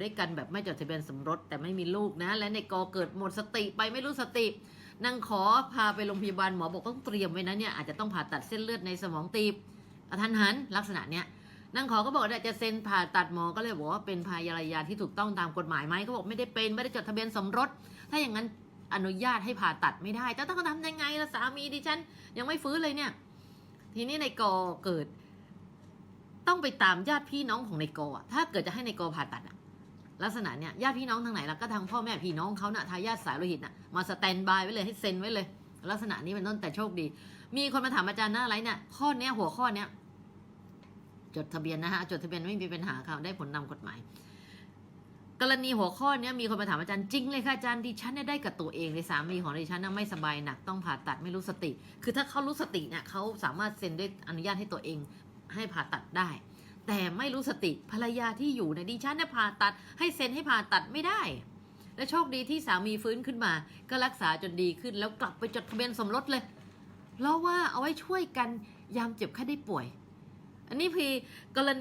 ด้วยกันแบบไม่จดทะเบียนสมรสแต่ไม่มีลูกนะ และในกอเกิดหมดสติไปไม่รู้สตินางขอพาไปโรงพยาบาลหมอบอกต้องเตรียมไว้นะเนี่ยอาจจะต้องผ่าตัดเส้นเลือดในสมองตีบกระทันหันลักษณะเนี้ยนางขอก็บอกว่าจะเซ็นผ่าตัดหมอก็เลยบอกว่าเป็นภรรยาที่ถูกต้องตามกฎหมายไหมเขาบอกไม่ได้เป็นไม่ได้จดทะเบียนสมรส ถ้าอย่างนั้นอนุญาตให้ผ่าตัดไม่ได้แต่ต้องทำยังไงล่ะสามีดิฉัน ยังไม่ฟื้นเลยเนี่ย ทีนี้ในกอเกิด ต้องไปตามญาติพี่น้องของในกอะถ้าเกิดจะให้ในกอผ่าตัดอะ ลักษณะเนี้ยญาติพี่น้องทางไหนล่ะก็ทางพ่อแม่พี่น้องเขาน่ะทายาทสายโลหิตน่ะมาสแตนบายไว้เลยให้เซ็นไว้เลย ลักษณะนี้เป็นต้นแต่โชคดี มีคนมาถามอาจารย์หน้าอะไรเนี่ยข้อเนี้ยหัวข้อเนี้ยจดทะเบียนนะฮะจดทะเบียนไม่มีปัญหาค่ะได้ผลนำกฎหมาย กรณีหัวข้อเนี้ยมีคนมาถามอาจารย์จริงเลยค่ะอาจารย์ดิฉันเนี่ยได้กับตัวเองเลยสามีของดิฉันน่ะไม่สบายหนักต้องผ่าตัดไม่รู้สติ คือถ้าเขารู้สติเนี่ยเขาสามารถเซ็นด้วยอนุญาตให้ตัวเองให้ผ่าตัดได้ แต่ไม่รู้สติภรรยาที่อยู่ในดิฉันเนี่ยผ่าตัด ให้เซ็นให้ผ่าตัดไม่ได้ และโชคดีที่สามีฟื้นขึ้นมา ก็รักษาจนดีขึ้น แล้วกลับไปจดทะเบียนสมรสเลยเพราะว่าเอาไว้ช่วยกันยามเจ็บไข้ได้ป่วย อันนี้พีกรณี